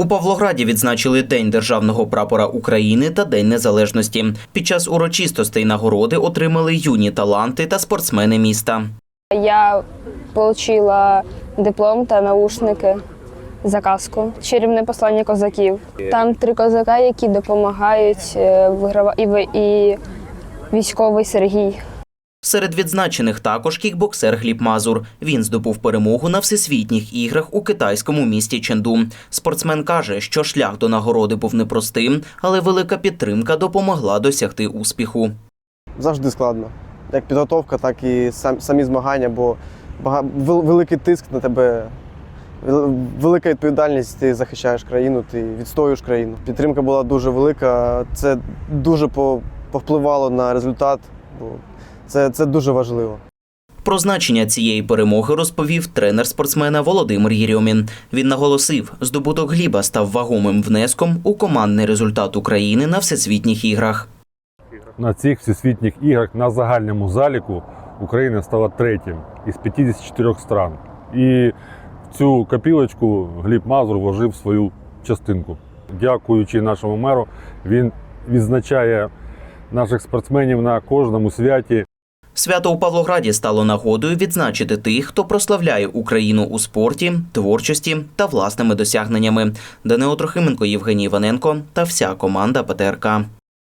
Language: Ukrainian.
У Павлограді відзначили День державного прапора України та День Незалежності. Під час урочистостей нагороди отримали юні таланти та спортсмени міста. Я отримала диплом та наушники за казку. Чарівне послання козаків. Там три козака, які допомагають е, виграва і, ви- і військовий Сергій. Серед відзначених також кікбоксер Гліб Мазур. Він здобув перемогу на всесвітніх іграх у китайському місті Ченду. Спортсмен каже, що шлях до нагороди був непростим, але велика підтримка допомогла досягти успіху. завжди складно. Як підготовка, так і сам, самі змагання, бо великий тиск на тебе, велика відповідальність, ти захищаєш країну, ти відстоюєш країну. Підтримка була дуже велика. Це дуже по- повпливало на результат, бо це, це дуже важливо. Про значення цієї перемоги розповів тренер спортсмена Володимир Єрьомін. Він наголосив, здобуток Гліба став вагомим внеском у командний результат України на всесвітніх іграх. На цих всесвітніх іграх на загальному заліку Україна стала третім із 54 стран. І в цю копілочку Гліб Мазур вложив свою частинку. Дякуючи нашому меру, він відзначає наших спортсменів на кожному святі. Свято у Павлограді стало нагодою відзначити тих, хто прославляє Україну у спорті, творчості та власними досягненнями. Данило Трохименко, Євгеній Іваненко та вся команда ПТРК.